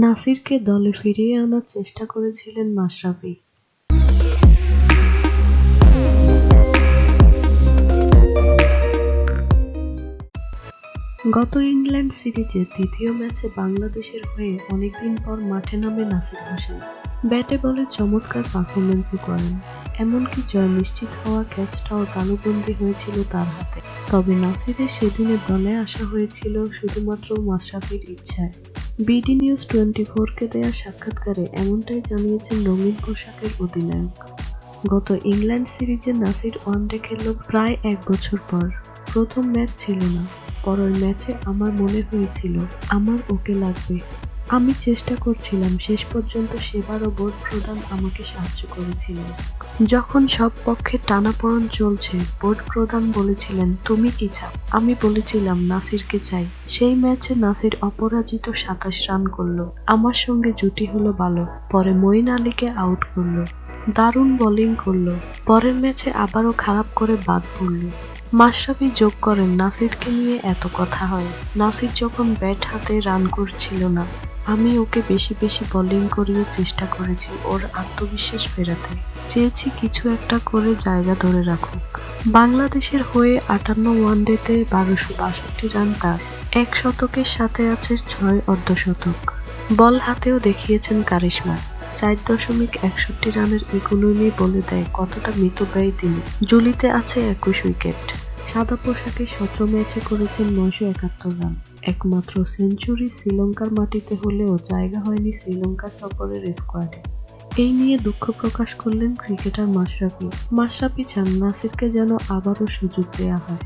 নাসিরকে দলে ফিরিয়ে আনার চেষ্টা করেছিলেন মাশরাফি। গত ইংল্যান্ড সিরিজের দ্বিতীয় ম্যাচে বাংলাদেশের হয়ে অনেকদিন পর মাঠে নামে নাসির হোসেন। ব্যাটে বলে চমৎকার পারফরমেন্সও করেন। এমনকি জয় নিশ্চিত হওয়া ক্যাচটাও তালুবন্দী হয়েছিল তার হাতে। তবে নাসিরের সেদিনে দলে আসা হয়েছিল শুধুমাত্র মাশরাফির ইচ্ছায়। বিডি নিউজ টোয়েন্টি ফোরকে দেয়া সাক্ষাৎকারে এমনটাই জানিয়েছেন রঙিন পোশাকের অধিনায়ক। গত ইংল্যান্ড সিরিজে নাসির ওয়ানডে খেলল প্রায় এক বছর পর। প্রথম ম্যাচ ছিল না, পরের ম্যাচে আমার মনে হয়েছিল, আমার ওকে লাগবে। আমি চেষ্টা করছিলাম, শেষ পর্যন্ত সেবার বোর্ড প্রধান আমাকে সাহায্য করেছিলেন যখন সব পক্ষে টানাপোড়েন চলছে, বোর্ড প্রধান বলেছিলেন, তুমি কি চাও? আমি বলেছিলাম, নাসিরকে চাই। সেই ম্যাচে নাসির অপরাজিত সাতাশ রান করল। আমার সঙ্গে জুটি হলো ভালো পরে মঈন আলীকে আউট করল। দারুণ বোলিং করল। পরের ম্যাচে আবারও খারাপ করে বাদ পড়ল। মাশরাফি যোগ করেন, নাসিরকে নিয়ে এত কথা হয়। নাসির যখন ব্যাট হাতে রান করছিল না আমি ওকে বেশি বেশি বোলিং করিয়ে চেষ্টা করেছি ওর আত্মবিশ্বাস ফেরাতে। চেয়েছি কিছু একটা করে জায়গা ধরে রাখুক। বাংলাদেশের হয়ে আটান্ন ওয়ানডেতে বারোশো বাষট্টি রান তার। এক শতকের সাথে আছে ছয় অর্ধশতক বল হাতেও দেখিয়েছেন কারিশমা। চার দশমিক একষট্টি রানের ইকোনমি বলে দেয় কতটা মৃত মিতব্যয়ী তিনি। জুলিতে আছে একুশ উইকেট। সাদা পোশাকে সতেরো ম্যাচে করেছেন নয়শো একাত্তর রান। একমাত্র সেঞ্চুরি শ্রীলঙ্কার মাটিতে হলেও জায়গা হয়নি শ্রীলঙ্কা সফরের স্কোয়াডে। এই নিয়ে দুঃখ প্রকাশ করলেন ক্রিকেটার মাশরাফি। মাশরাফি চান নাসিরকে যেন আবারও সুযোগ দেয়া হয়।